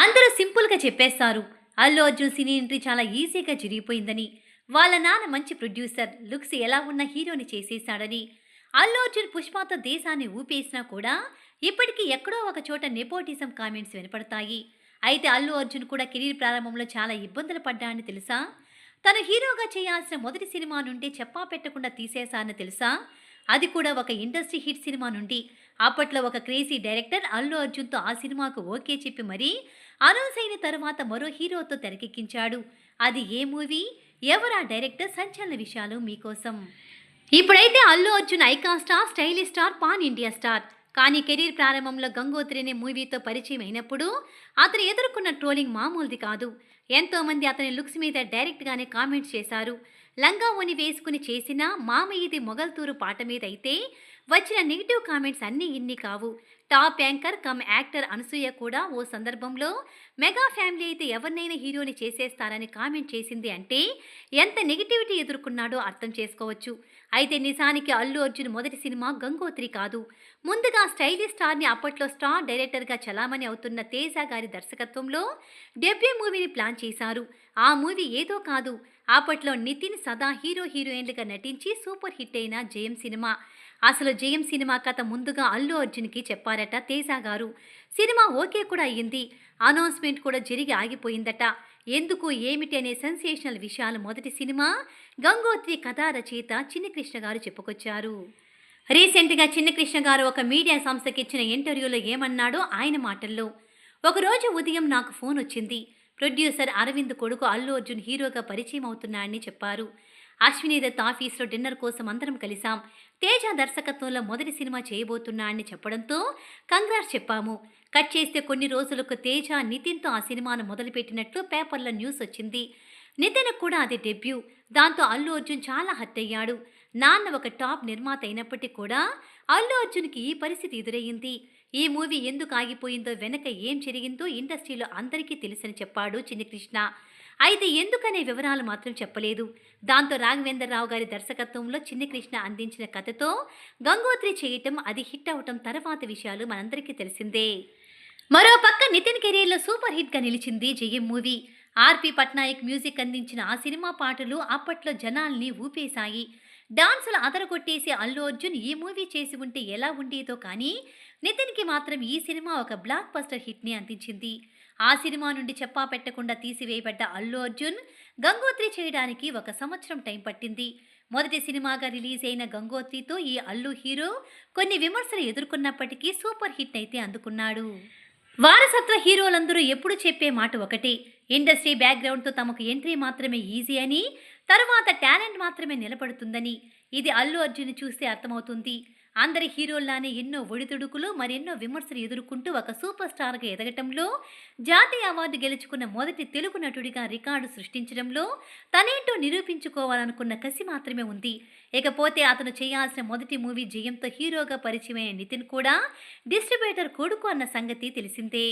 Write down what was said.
అందరూ సింపుల్గా చెప్పేస్తారు. అల్లు అర్జున్ సినీ ఎంట్రీ చాలా ఈజీగా జరిగిపోయిందని వాళ్ళ నాన్న మంచి ప్రొడ్యూసర్ లుక్స్ ఎలా ఉన్న హీరోని చేసేశాడని అల్లు అర్జున్ పుష్పతో దేశాన్ని ఊపేసినా కూడా ఇప్పటికీ ఎక్కడో ఒక చోట నెపోటిజం కామెంట్స్ వినపడతాయి. అయితే అల్లు అర్జున్ కూడా కెరీర్ ప్రారంభంలో చాలా ఇబ్బందులు పడ్డాడని తెలుసా? తను హీరోగా చేయాల్సిన మొదటి సినిమా నుండి చెప్పా పెట్టకుండా తీసేశానని తెలుసా? అది కూడా ఒక ఇండస్ట్రీ హిట్ సినిమా నుండి అప్పట్లో ఒక క్రేజీ డైరెక్టర్ అల్లు అర్జున్తో ఆ సినిమాకు ఓకే చెప్పి మరీ అనౌన్స్ అయిన తర్వాత మరో హీరోతో తెరకెక్కించాడు. అది ఏ మూవీ? ఎవరా డైరెక్టర్? సంచలన విషయాలు మీకోసం. ఇప్పుడైతే Allu Arjun icon star stylish star pan India star. కానీ కెరీర్ ప్రారంభంలో గంగోత్రి అనే మూవీతో పరిచయం అయినప్పుడు అతను ఎదుర్కొన్న ట్రోలింగ్ మామూలుది కాదు. ఎంతోమంది అతని లుక్స్ మీద డైరెక్ట్గానే కామెంట్స్ చేశారు. లంగా ఓని వేసుకుని చేసిన మామయ్యది మొగల్తూరు పాట మీద అయితే వచ్చిన నెగిటివ్ కామెంట్స్ అన్నీ ఇన్ని కావు. Top anchor cum actor Anasuya కూడా ఓ సందర్భంలో మెగా ఫ్యామిలీ అయితే ఎవరినైనా హీరోని చేసేస్తారని కామెంట్ చేసింది అంటే ఎంత నెగిటివిటీ ఎదుర్కొన్నాడో అర్థం చేసుకోవచ్చు. అయితే నిజానికి అల్లు అర్జున్ మొదటి సినిమా గంగోత్రి కాదు. ముందుగా స్టైలిష్ స్టార్ని అప్పట్లో స్టార్ డైరెక్టర్గా చలామణి అవుతున్న తేజ గారి దర్శకత్వంలో డెబ్యూ మూవీని ప్లాన్ చేశారు. ఆ మూవీ ఏదో కాదు. అప్పట్లో నితిన్ సదా హీరో హీరోయిన్లుగా నటించి సూపర్ హిట్ అయిన జయం సినిమా. అసలు జయం సినిమా కథ ముందుగా అల్లు అర్జున్కి చెప్పారట తేజ గారు. సినిమా ఓకే కూడా అయ్యింది. అనౌన్స్మెంట్ కూడా జరిగి ఆగిపోయిందట. ఎందుకు ఏమిటి అనే సెన్సేషనల్ విషయాలు మొదటి సినిమా. గంగోత్రి కథా రచయిత చిన్నకృష్ణ గారు చెప్పుకొచ్చారు. రీసెంట్గా చిన్నకృష్ణ గారు ఒక మీడియా సంస్థకి ఇచ్చిన ఇంటర్వ్యూలో ఏమన్నాడో ఆయన మాటల్లో. ఒకరోజు ఉదయం నాకు ఫోన్ వచ్చింది ప్రొడ్యూసర్ అరవింద్ కొడుకు అల్లు అర్జున్ హీరోగా పరిచయం అవుతున్నాడని చెప్పారు. అశ్విని దత్ ఆఫీస్లో డిన్నర్ కోసం అందరం కలిసాం తేజ దర్శకత్వంలో మొదటి సినిమా చేయబోతున్నా అని చెప్పడంతో కంగ్రాట్స్ చెప్పాము. కట్ చేస్తే కొన్ని రోజులకు తేజ నితిన్తో ఆ సినిమాను మొదలుపెట్టినట్లు పేపర్లో న్యూస్ వచ్చింది. నితిన్ కూడా అది డెబ్యూ. దాంతో అల్లు అర్జున్ చాలా హర్ట్ అయ్యాడు నాన్న ఒక టాప్ నిర్మాత అయినప్పటికీ కూడా అల్లు అర్జున్కి ఈ పరిస్థితి ఎదురయ్యింది. ఈ మూవీ ఎందుకు ఆగిపోయిందో వెనక ఏం జరిగిందో ఇండస్ట్రీలో అందరికీ తెలుసని చెప్పాడు చిన్నకృష్ణ. కృష్ణ అయితే ఎందుకనే వివరాలు మాత్రం చెప్పలేదు. దాంతో రాఘవేంద్రరావు గారి దర్శకత్వంలో చిన్ని కృష్ణ అందించిన కథతో గంగోత్రి చేయటం అది హిట్ అవటం తర్వాత విషయాలు మనందరికీ తెలిసిందే. మరో పక్క నితిన్ కెరీర్లో సూపర్ హిట్గా నిలిచింది జయం మూవీ. ఆర్పి పట్నాయక్ మ్యూజిక్ అందించిన ఆ సినిమా పాటలు అప్పట్లో జనాల్ని ఊపేశాయి. డాన్సులు అదరగొట్టేసి అల్లు అర్జున్ ఈ మూవీ చేసి ఉంటే ఎలా ఉండేదో కానీ నితిన్కి మాత్రం ఈ సినిమా ఒక బ్లాక్ బస్టర్ హిట్ని అందించింది. ఆ సినిమా నుండి చెప్పా పెట్టకుండా తీసివేయబడ్డ అల్లు అర్జున్ గంగోత్రి చేయడానికి ఒక సంవత్సరం టైం పట్టింది. మొదటి సినిమాగా రిలీజ్ అయిన గంగోత్రితో ఈ అల్లు హీరో కొన్ని విమర్శలు ఎదుర్కొన్నప్పటికీ సూపర్ హిట్ అయితే అందుకున్నాడు. వారసత్వ హీరోలందరూ ఎప్పుడు చెప్పే మాట ఒకటే. ఇండస్ట్రీ బ్యాక్గ్రౌండ్తో తమకు ఎంట్రీ మాత్రమే ఈజీ అని తర్వాత టాలెంట్ మాత్రమే నిలబడుతుందని. ఇది అల్లు అర్జున్ చూస్తే అర్థమవుతుంది. అందరి హీరోల్లానే ఎన్నో ఒడిదుడుకులు మరెన్నో విమర్శలు ఎదుర్కొంటూ ఒక సూపర్ స్టార్గా ఎదగటంలో జాతీయ అవార్డు గెలుచుకున్న మొదటి తెలుగు నటుడిగా రికార్డు సృష్టించడంలో తనేంటో నిరూపించుకోవాలనుకున్న కసి మాత్రమే ఉంది. ఇకపోతే అతను చేయాల్సిన మొదటి మూవీ జయంతో హీరోగా పరిచయమైన నితిన్ కూడా డిస్ట్రిబ్యూటర్ కొడుకు అన్న సంగతి తెలిసిందే.